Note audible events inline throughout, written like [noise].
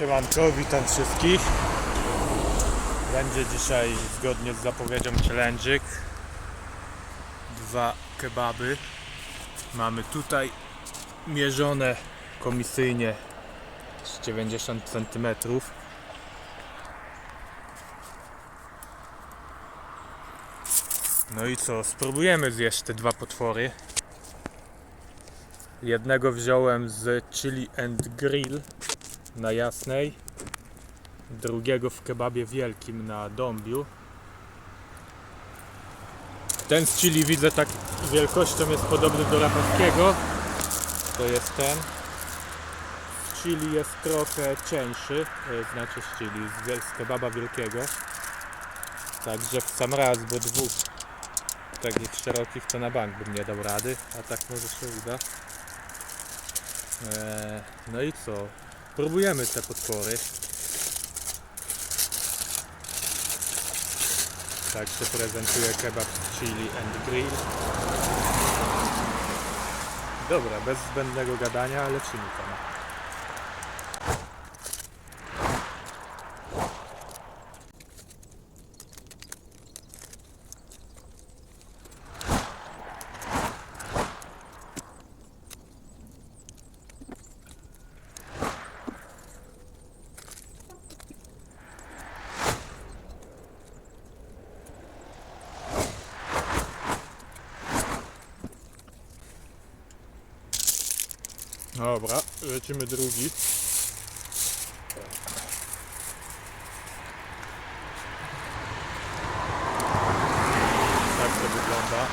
Siemanko, witam wszystkich. Będzie dzisiaj zgodnie z zapowiedzią challenge'ik. Dwa kebaby. Mamy tutaj mierzone komisyjnie z 90 cm. No i co, spróbujemy zjeść te dwa potwory. Jednego wziąłem z Chili and Grill na Jasnej, drugiego w kebabie wielkim na Dąbiu. Ten z chili widzę tak wielkością jest podobny do rapowskiego. To jest ten. Z chili jest trochę cieńszy, e, znaczy z chili, z kebaba wielkiego. Także w sam raz, bo dwóch takich szerokich to na bank bym nie dał rady, a tak może się uda. Eee, no i co? Próbujemy te potwory. Tak się prezentuje kebab chili and grill. Dobra, bez zbędnego gadania, lecimy tam. Dobra, lecimy drugi. Tak to wygląda.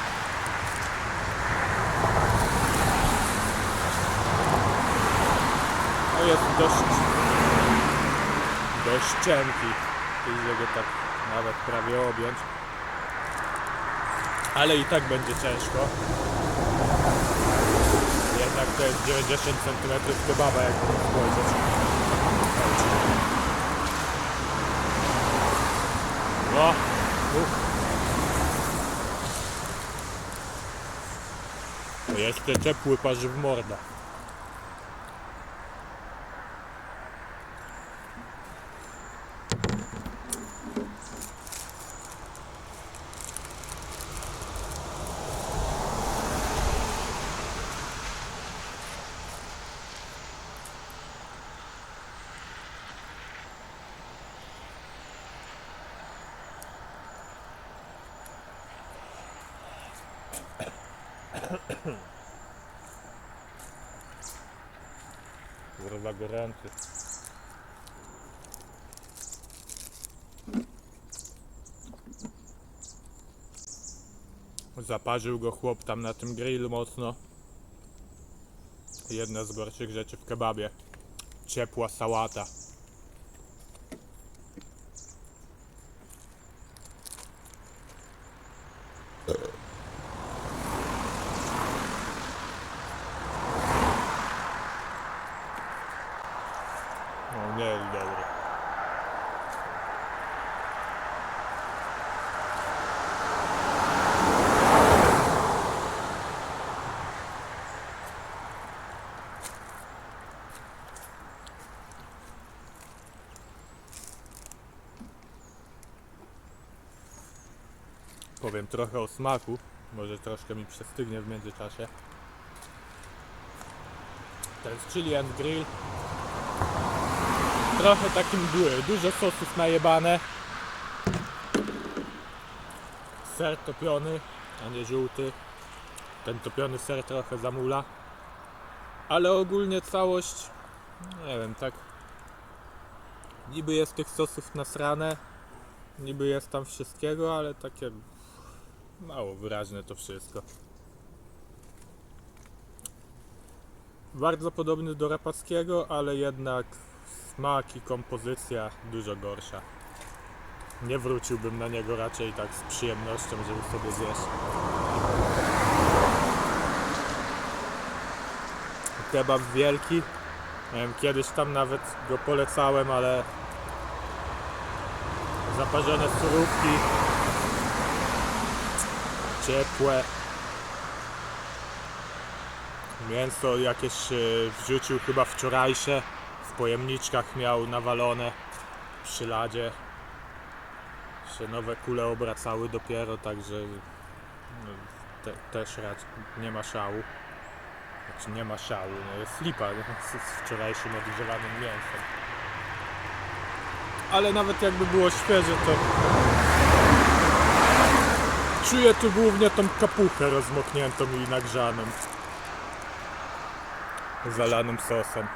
No jest dość dość cienki. Idzie go tak nawet prawie objąć. Ale i tak będzie ciężko. Jednak to jest 90 cm kebaba, jak spojrzeć. No, uff. To Jeszcze ciepły parzy w morda. Gorący. Zaparzył go chłop tam na tym grillu mocno. Jedna z gorszych rzeczy w kebabie. Ciepła sałata. No nie jest dobry. Powiem trochę o smaku, może troszkę mi przestygnie w międzyczasie. To jest chili and grill. Trochę takim du- dużo sosów najebane. Ser topiony, a nie żółty. Ten topiony ser trochę zamula. Ale ogólnie całość, nie wiem, tak niby jest tych sosów nasrane, niby jest tam wszystkiego, ale takie mało wyraźne to wszystko. Bardzo podobny do rapackiego, ale jednak smak i kompozycja dużo gorsza. Nie wróciłbym na niego raczej tak z przyjemnością, żeby sobie zjeść. Kebab wielki. Kiedyś tam nawet go polecałem, ale zaparzone surówki ciepłe mięso jakieś e, wrzucił chyba wczorajsze w pojemniczkach miał nawalone przy ladzie. Się nowe kule obracały dopiero, także no, te, też nie ma szału. Znaczy nie ma szału, no jest z, z wczorajszym odgrzewanym mięsem. Ale nawet jakby było świeże, to czuję tu głównie tą kapuchę rozmokniętą i nagrzaną. Zalanym sosem.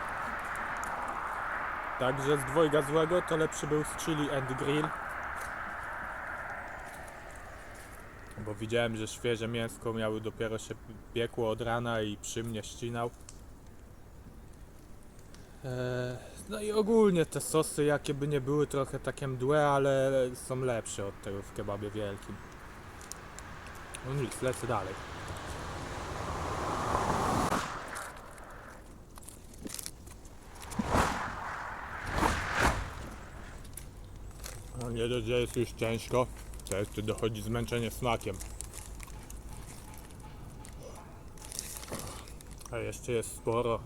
Także z dwojga złego to lepszy był z chili and grill. Bo widziałem, że świeże mięsko miały dopiero się piekło od rana i przy mnie ścinał. Eee, No i ogólnie te sosy, jakie by nie były, trochę takie mdłe, ale są lepsze od tego w kebabie wielkim. No nic, lecę dalej. No nie dość, że jest już ciężko, to jeszcze dochodzi zmęczenie smakiem. A jeszcze jest sporo.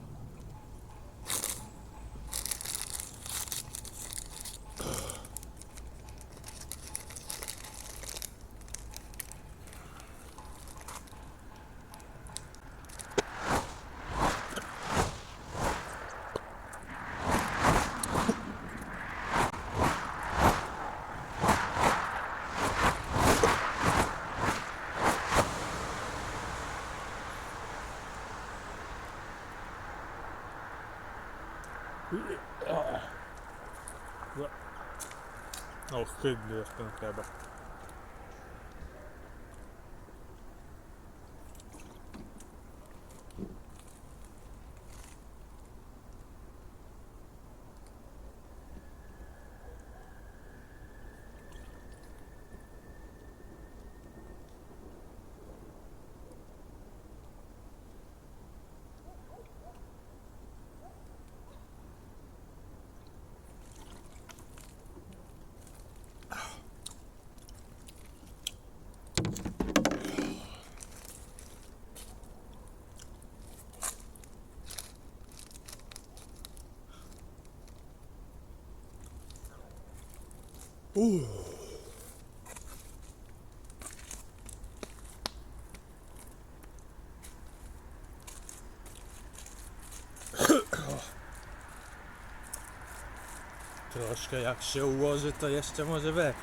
Ohydny jest ten chlebek. Troszkę jak się ułoży, to jeszcze może we.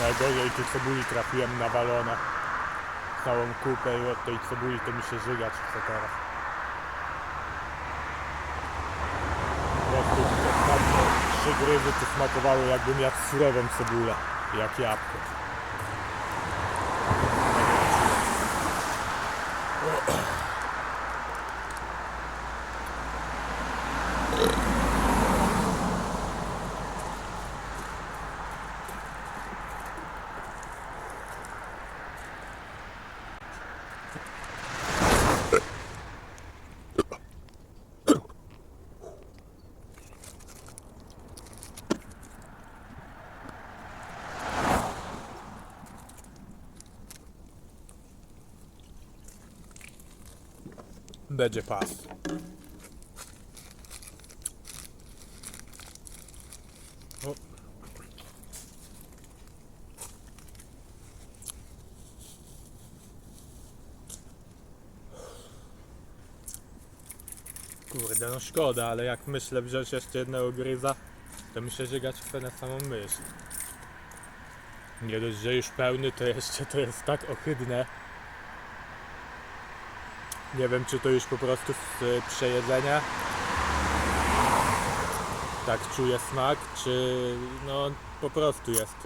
Najgorzej tu cebuli trafiłem nawalone. Całą kupę i od tej cebuli to mi się żygać chce teraz. Po prostu ostatnie trzy gryzy to smakowały jakbym jadł surową cebulę, jak jabłko. Będzie pas. Kurde, no szkoda, ale jak myślę wziąć jeszcze jednego gryza, to mi się żygać chce na samą myśl. Nie dość, że już pełny, to jeszcze to jest tak ohydne. Nie wiem, czy to już po prostu z y, przejedzenia. Tak czuję smak, czy no po prostu jest.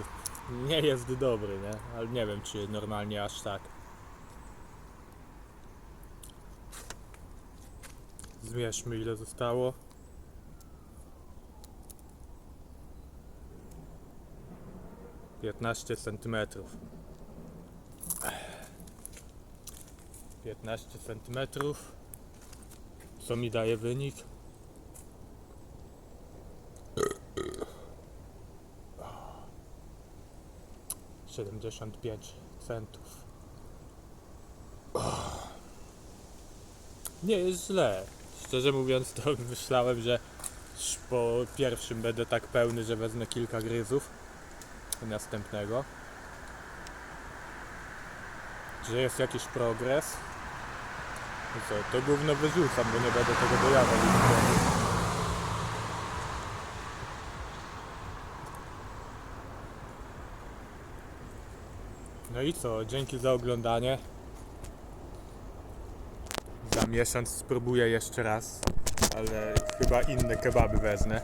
Nie jest dobry, nie? Ale nie wiem, czy normalnie aż tak. Zmierzmy ile zostało. Piętnaście centymetrów. 15 cm. Co mi daje wynik? 75 centów. Och. Nie jest źle. Szczerze mówiąc, to [laughs] myślałem, że po pierwszym będę tak pełny, że wezmę kilka gryzów. Następnego. Że jest jakiś progres. Co, to gówno wyrzucam, bo nie będę tego dojawał. No i co, dzięki za oglądanie. Za miesiąc spróbuję jeszcze raz, ale chyba inne kebaby wezmę.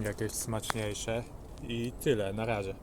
Jakieś smaczniejsze. I tyle, na razie.